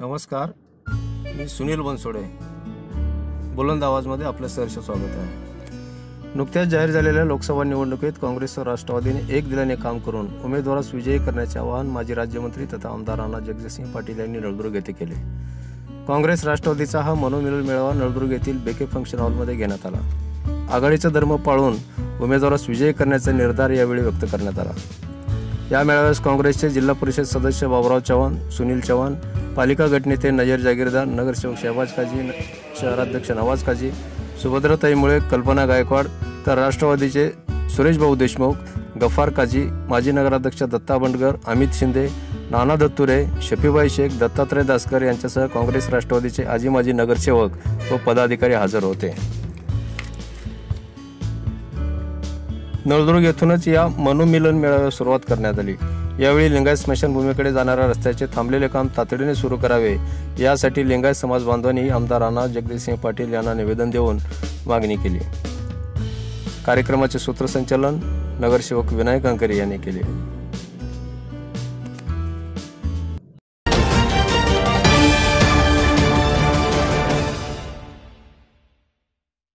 नमस्कार मी सुनील बनसोडे. बुलंद आवाजमध्ये आपलं सहर्ष स्वागत आहे. नुकत्याच जाहीर झालेल्या लोकसभा निवडणुकीत काँग्रेस राष्ट्रवादीने एक दिलाने काम करून उमेदवारास विजयी करण्याचे आवाहन माजी राज्यमंत्री तथा आमदार राणा जगजितसिंह पाटील यांनी नळदुर्ग येथे केले. काँग्रेस राष्ट्रवादीचा हा मनोमिलन मेळावा नळदुर्ग येथील बेके फंक्शन हॉलमध्ये घेण्यात आला. आघाडीचा धर्म पाळून उमेदवारास विजयी करण्याचा निर्धार यावेळी व्यक्त करण्यात आला. या मेळाव्यास काँग्रेसचे जिल्हा परिषद सदस्य बाबुराव चव्हाण सुनील चव्हाण पालिका गटनेते नजर जागीरदार नगरसेवक शहबाज काजी शहराध्यक्ष नवाज काजी सुभद्राताई मुळे कल्पना गायकवाड तर राष्ट्रवादीचे सुरेश भाऊ देशमुख गफार काजी माजी नगराध्यक्ष दत्ता बंडगर अमित शिंदे नाना दत्तुरे शफीबाई शेख दत्तात्रय दासकर यांच्यासह काँग्रेस राष्ट्रवादीचे आजी माजी नगरसेवक व पदाधिकारी हजर होते. नळदुर्ग येथूनच या मनोमिलन मेळाव्यास सुरुवात करण्यात आली. यावेळी लिंगायत स्मशानभूमीकडे जाणाऱ्या रस्त्याचे थांबलेले काम तातडीने सुरू करावे. यासाठी लिंगायत समाज बांधवांनी आमदार राणा जगदीशसिंह पाटील यांना निवेदन देऊन मागणी केली. कार्यक्रमाचे सूत्रसंचालन नगरसेवक विनायक अंकरे यांनी केले.